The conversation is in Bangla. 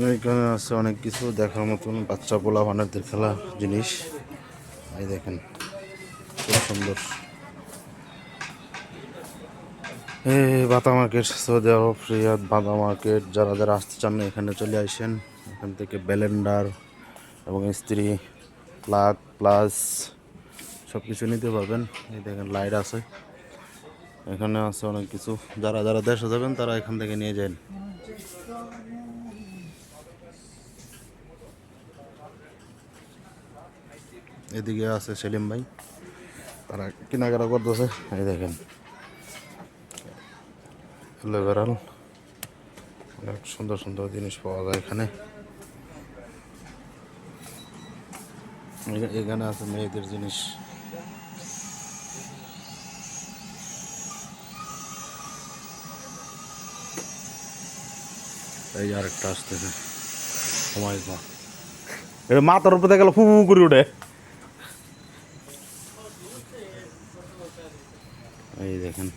এখানে আছে অনেক কিছু দেখার মতন, বাচ্চা পোলা বানাদের খেলা জিনিস। এই দেখেন, খুব সুন্দর। বাতা মার্কেট, সৌদি আরব, রিয়াদ বাদা মার্কেট, যারা যারা আসতে চান না এখানে চলে আসেন। এখান থেকে ব্যালেন্ডার এবং স্ত্রী প্লাগ, প্লাস সব কিছু নিতে পারবেন। এই দেখেন, লাইট আছে। এখানে আছে অনেক কিছু। যারা যারা দেশে যাবেন, তারা এখান থেকে নিয়ে যান। এদিকে আছে সেলিম ভাই, তারা কেনাকাটা করতেছে। এই দেখেন। লিবারাল অনেক সুন্দর সুন্দর জিনিস পাওয়া যায় এখানে। এখানে আছে মেয়েদের জিনিস। এই আরেকটা আসতেছে। সময় কম এটা মাথার উপরে গেল ফু ফু করে উঠে এই দেখেন